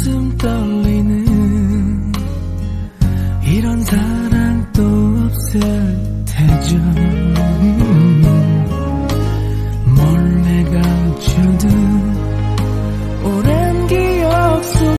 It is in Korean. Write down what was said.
가슴 떨리는 이런 사랑 또 없을 테죠